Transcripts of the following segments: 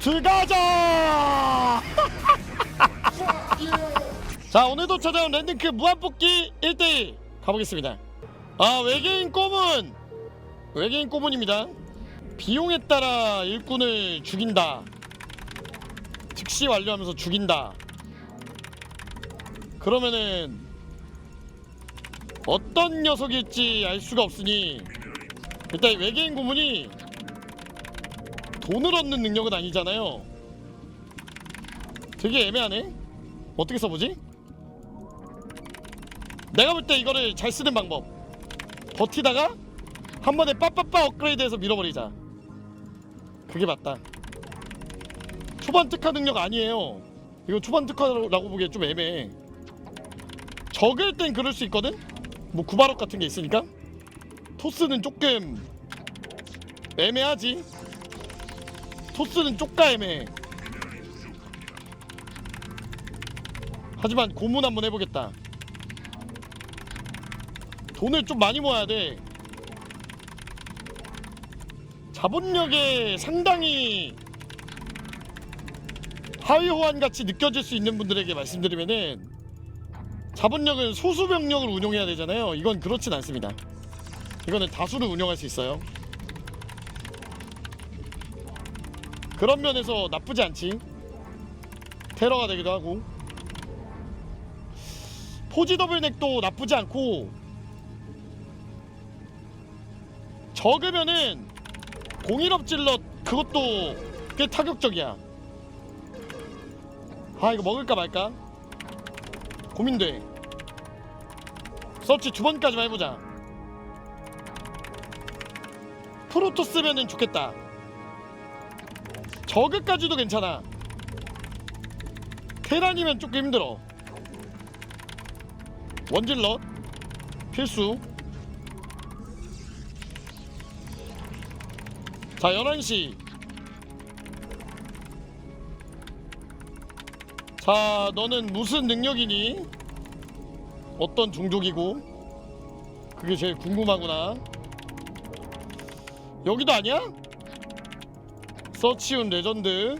들어가자! 자 오늘도 찾아온 랜딩크 무한뽑기 1대1 가보겠습니다. 아 외계인 꼬문! 외계인 꼬문입니다. 비용에 따라 일꾼을 죽인다. 즉시 완료하면서 죽인다. 그러면은 어떤 녀석일지 알 수가 없으니 일단 이 외계인 고문이 돈을 얻는 능력은 아니잖아요. 되게 애매하네. 어떻게 써보지? 내가 볼 때 이거를 잘 쓰는 방법. 버티다가 한 번에 빠빠빠 업그레이드해서 밀어버리자. 그게 맞다. 초반 특화 능력 아니에요. 이거 초반 특화라고 보기엔 좀 애매해. 적을 땐 그럴 수 있거든? 뭐 구바럭 같은 게 있으니까? 토스는 조금 애매하지 토스는 쪼까 애매해 하지만 고문 한번 해보겠다 돈을 좀 많이 모아야 돼 자본력에 상당히 하위 호환 같이 느껴질 수 있는 분들에게 말씀드리면은 자본력은 소수 병력을 운용해야 되잖아요. 이건 그렇진 않습니다. 이거는 다수를 운영할 수 있어요. 그런 면에서 나쁘지 않지. 테러가 되기도 하고. 포지 더블넥도 나쁘지 않고 적으면은 공일업 질럿 그것도 꽤 타격적이야. 아 이거 먹을까 말까? 고민돼. 서치 두 번까지만 해보자. 프로토스면은 좋겠다. 저그까지도 괜찮아. 테란이면 조금 힘들어. 원질럿 필수. 자 11시 자 너는 무슨 능력이니? 어떤 종족이고? 그게 제일 궁금하구나 여기도 아니야? 서치운 레전드.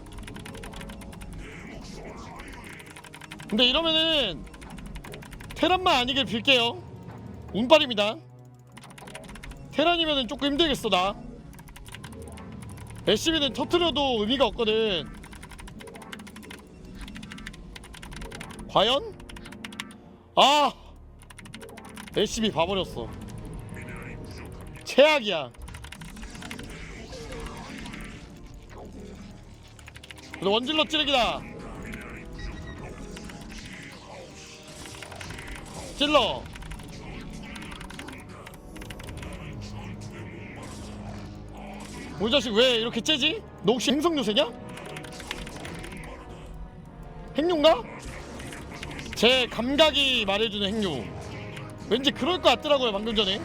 근데 이러면은 테란만 아니길 빌게요. 운빨입니다. 테란이면은 조금 힘들겠어 나. SCB는 터트려도 의미가 없거든. 과연? 아! SCB 봐버렸어. 최악이야 근데 원질러 찌르기다 찔러 우리 자식 왜 이렇게 째지? 너 혹시 행성 요새냐? 행룡가? 제 감각이 말해주는 행룡 왠지 그럴 것 같더라고요 방금 전에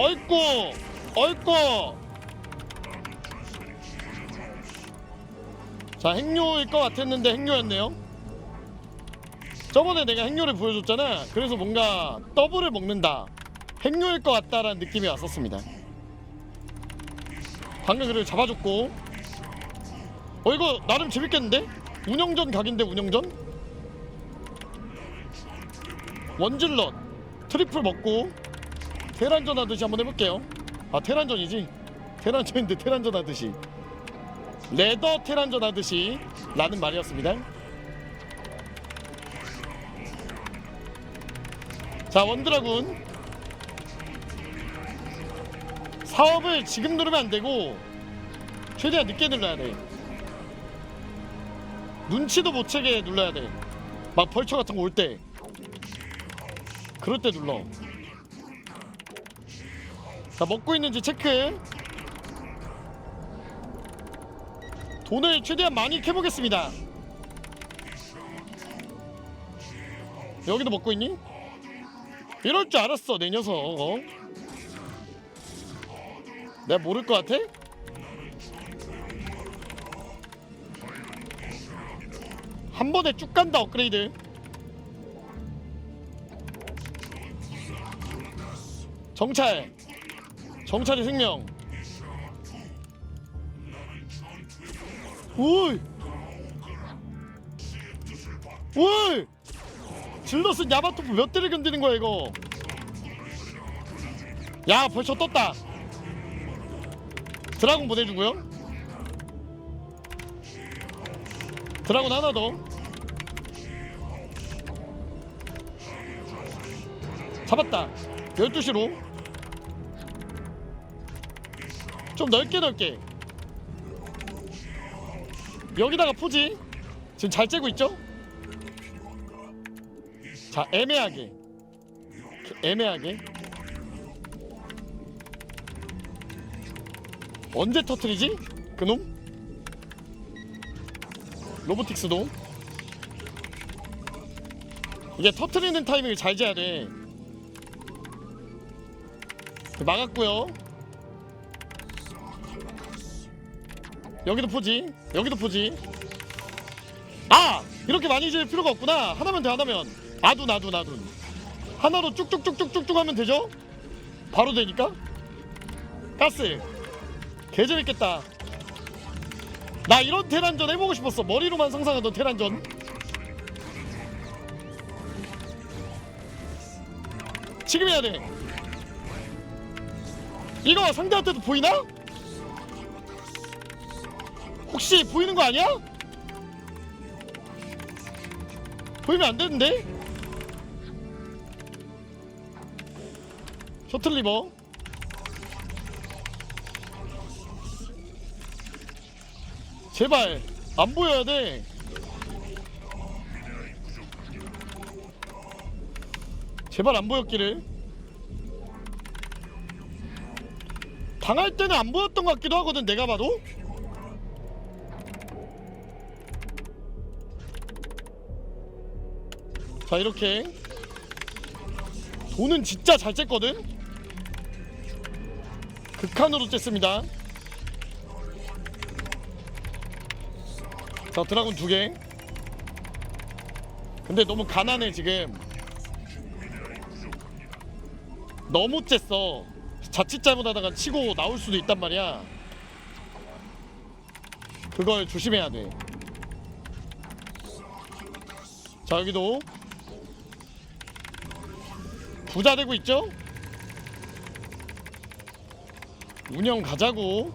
어이쿠 어이쿠. 자 행료일 것 같았는데 행료였네요. 저번에 내가 행료를 보여줬잖아. 그래서 뭔가 더블을 먹는다. 행료일 것 같다라는 느낌이 왔었습니다. 방금 그를 잡아줬고. 어 이거 나름 재밌겠는데? 운영전 각인데 운영전? 원질럿. 트리플 먹고 테란전 하듯이 한번 해볼게요 아 테란전이지 테란전인데 테란전 하듯이 레더 테란전 하듯이 라는 말이었습니다 자 원드라군 사업을 지금 누르면 안 되고 최대한 늦게 눌러야 돼. 눈치도 못 채게 눌러야 돼. 막 벌처 같은 거 올 때. 그럴 때 눌러. 자, 먹고 있는지 체크. 돈을 최대한 많이 캐보겠습니다. 여기도 먹고 있니? 이럴 줄 알았어, 내 녀석. 어? 내가 모를 것 같아? 한 번에 쭉 간다 업그레이드 정찰 정찰이 생명 오이! 오이! 질러스 야마토프 몇 대를 견디는 거야 이거? 야 벌써 떴다. 드라곤 보내주고요? 드라곤 하나 더. 잡았다. 12시로 좀 넓게 넓게. 여기다가 포지. 지금 잘 째고 있죠? 자 애매하게. 애매하게. 언제 터트리지? 그놈? 로보틱스도 이게 터트리는 타이밍을 잘 재야 돼. 막았고요 여기도 포지. 여기도 포지. 아! 이렇게 많이 질 필요가 없구나. 하나면 돼 하나면. 아둔 아둔 아둔. 하나로 쭉쭉쭉쭉쭉쭉 하면 되죠? 바로 되니까? 가스. 개재밌겠다. 나 이런 테란전 해보고 싶었어. 머리로만 상상하던 테란전. 지금 해야 돼. 이거 상대한테도 보이나? 혹시 보이는 거 아니야? 보이면 안 되는데? 셔틀 리버 제발 안 보여야 돼 제발 안 보였기를 당할 때는 안 보였던 것 같기도 하거든 내가 봐도 자 이렇게. 돈은 진짜 잘 쨌거든? 극한으로 쨌습니다. 자 드라군 두개. 근데 너무 가난해 지금. 너무 쨌어. 자칫 잘못하다가 치고 나올 수도 있단 말이야. 그걸 조심해야 돼자 여기도 부자 되고 있죠? 운영 가자고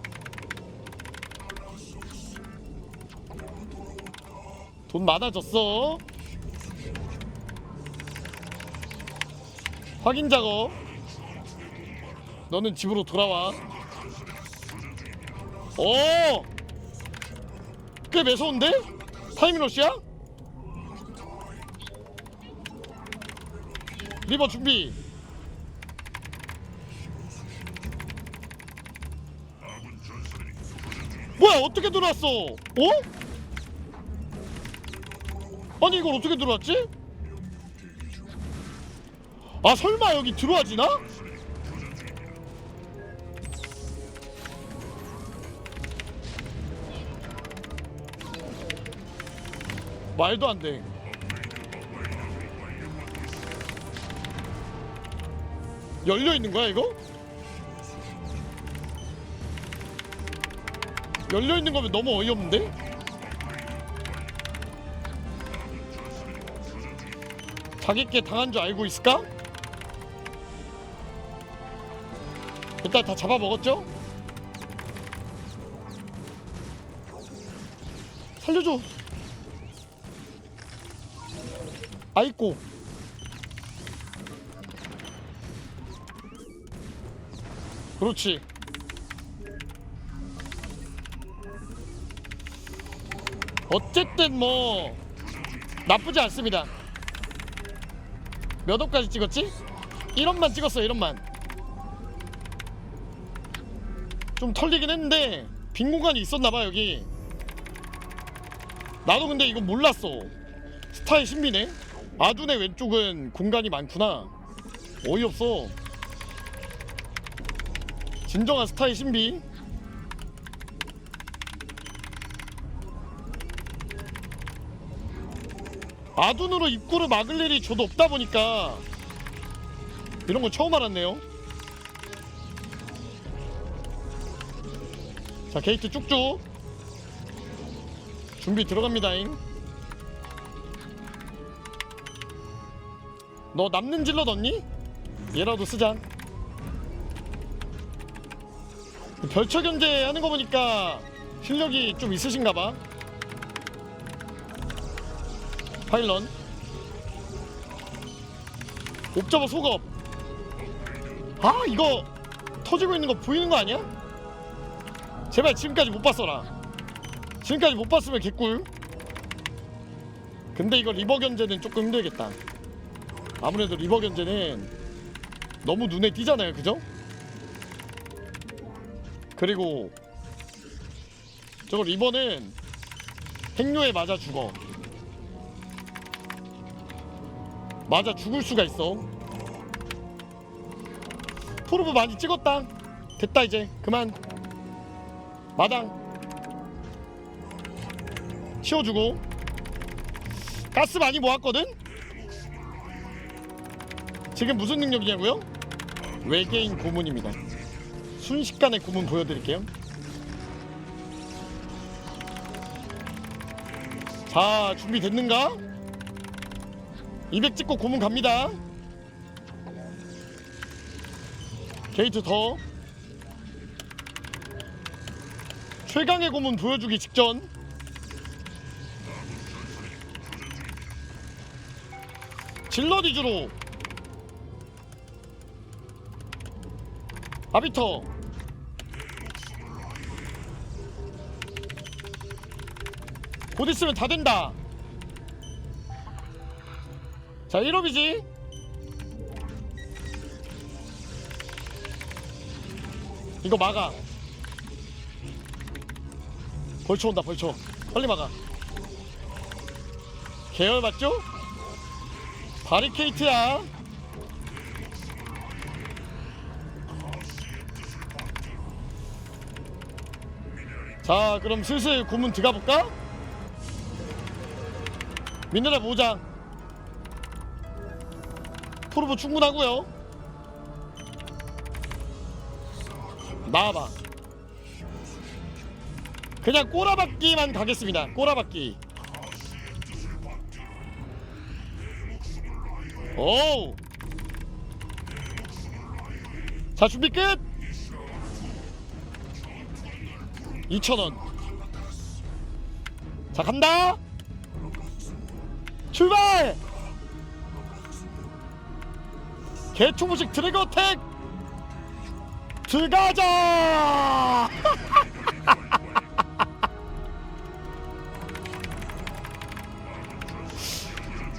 돈 많아졌어 확인 작업 너는 집으로 돌아와 오! 꽤 매서운데? 타이밍 러시야? 리버 준비 뭐야 어떻게 들어왔어? 어? 아니 이걸 어떻게 들어왔지? 아 설마 여기 들어와지나? 말도 안 돼. 열려 있는 거야 이거? 열려 있는 거면 너무 어이없는데? 자기께 당한 줄 알고 있을까? 일단 다 잡아먹었죠? 살려줘 아이고 그렇지. 어쨌든 뭐 나쁘지 않습니다. 몇 억까지 찍었지? 1억만 찍었어 1억만. 좀 털리긴 했는데 빈 공간이 있었나봐 여기. 나도 근데 이거 몰랐어. 스타의 신비네. 아둔의 왼쪽은 공간이 많구나. 어이없어 진정한 스타의 신비. 아둔으로 입구를 막을 일이 저도 없다 보니까 이런 건 처음 알았네요. 자 게이트 쭉쭉. 준비 들어갑니다잉. 너 남는 질러 넣니? 얘라도 쓰자. 별처 견제 하는 거 보니까 실력이 좀 있으신가 봐. 파일런. 옵저버 속업. 아 이거 터지고 있는 거 보이는 거 아니야? 제발 지금까지 못 봤어라. 지금까지 못 봤으면 개꿀. 근데 이거 리버 견제는 조금 힘들겠다. 아무래도 리버 견제는 너무 눈에 띄잖아요 그죠? 그리고 저거 리버는 행료에 맞아 죽어. 맞아 죽을 수가 있어. 토르브 많이 찍었다. 됐다 이제. 그만. 마당. 치워주고. 가스 많이 모았거든? 지금 무슨 능력이냐고요? 외계인 고문입니다 순식간에 고문 보여드릴게요. 자 준비됐는가? 200 찍고 고문 갑니다. 게이트 더. 최강의 고문 보여주기 직전. 질러 위주로. 아비터 곧 있으면 다 된다. 자 1업이지? 이거 막아. 벌초 온다 벌초. 빨리 막아. 계열 맞죠? 바리케이트야. 자 그럼 슬슬 고문 들어가 볼까? 미네랄 모장 프로브 충분하고요. 나와봐. 그냥 꼬라박기만 가겠습니다. 꼬라박기. 오우. 자 준비 끝! 2,000원. 자 간다 출발! 개충무식 드래그 어택! 들어가자!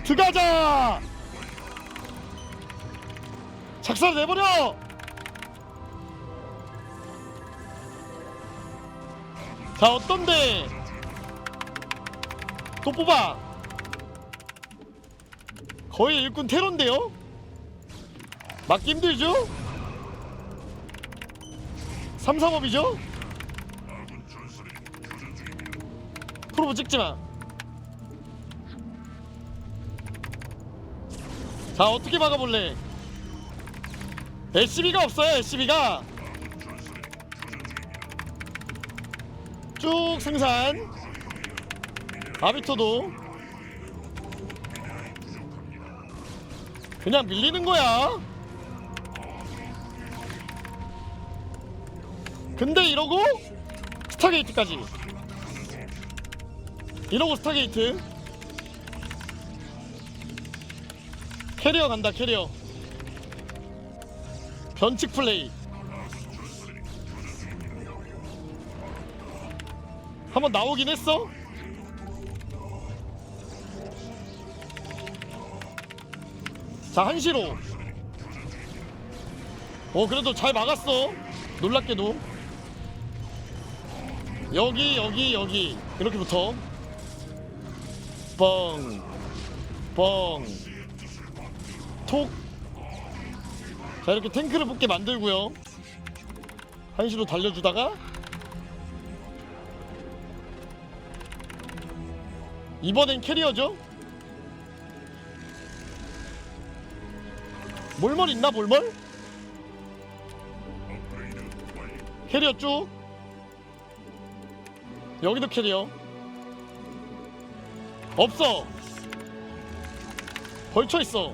들어가자! 작살 내버려! 자 어떤데? 또 뽑아 거의 일꾼 테러인데요? 맞기 힘들죠? 3, 3업이죠? 프로브 찍지마. 자 어떻게 막아볼래? SCB가 없어요 SCB가. 쭉 생산. 아비토도 그냥 밀리는 거야. 근데 이러고 스타게이트까지. 이러고 스타게이트. 캐리어 간다 캐리어. 변칙 플레이. 한번 나오긴 했어 자 한시로. 어 그래도 잘 막았어. 놀랍게도. 여기 여기 여기. 이렇게 붙어 뻥 뻥. 톡. 자 이렇게 탱크를 붙게 만들고요. 한시로 달려주다가. 이번엔 캐리어죠. 몰몰 있나 몰몰? 캐리어 쭉. 여기도 캐리어. 없어. 벌쳐 있어.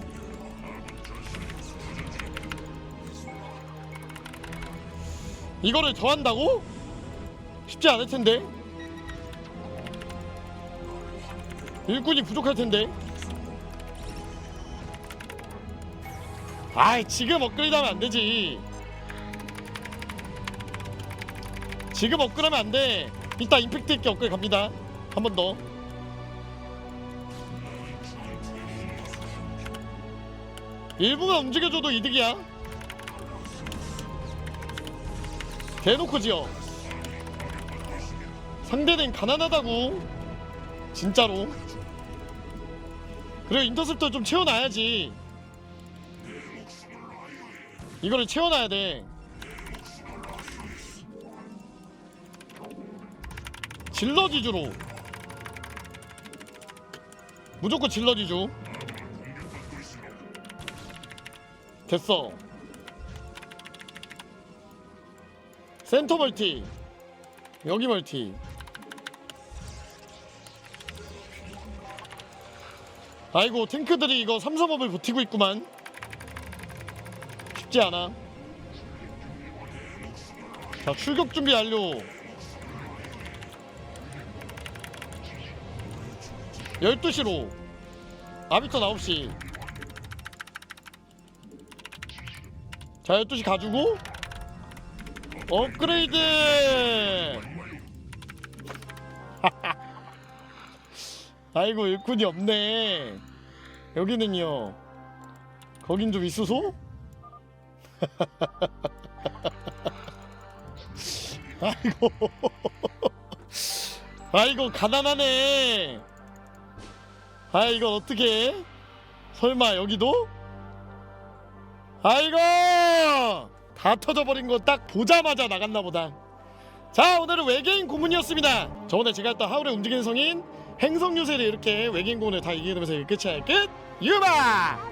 이거를 더 한다고? 쉽지 않을 텐데. 일꾼이 부족할 텐데 아이 지금 업그레이드 하면 안 되지. 지금 업그레이드 하면 안돼. 이따 임팩트 있게 업그레이드 갑니다. 한 번 더. 일부만 움직여줘도 이득이야. 대놓고 지어. 상대는 가난하다고. 진짜로. 그리고 인터셉터 좀 채워놔야지 이거를 채워놔야 돼. 질러 지주로. 무조건 질러 지주. 됐어. 센터 멀티. 여기 멀티. 아이고 탱크들이 이거 삼삼업을 버티고 있구만 쉽지 않아. 자 출격 준비 완료. 12시로 아비터 9시. 자 12시 가지고. 업그레이드! 아이고 일꾼이 없네. 여기는요. 거긴 좀 있으소? 아이고. 아이고 가난하네. 아 이거 어떻게 설마 여기도? 아이고! 다 터져버린 거 딱 보자마자 나갔나 보다. 자 오늘은 외계인 고문이었습니다. 저번에 제가 했던 하울의 움직이는 성인 행성 요새를 이렇게 외계인 고문을 다 이기면서 끝이야. 끝! 유바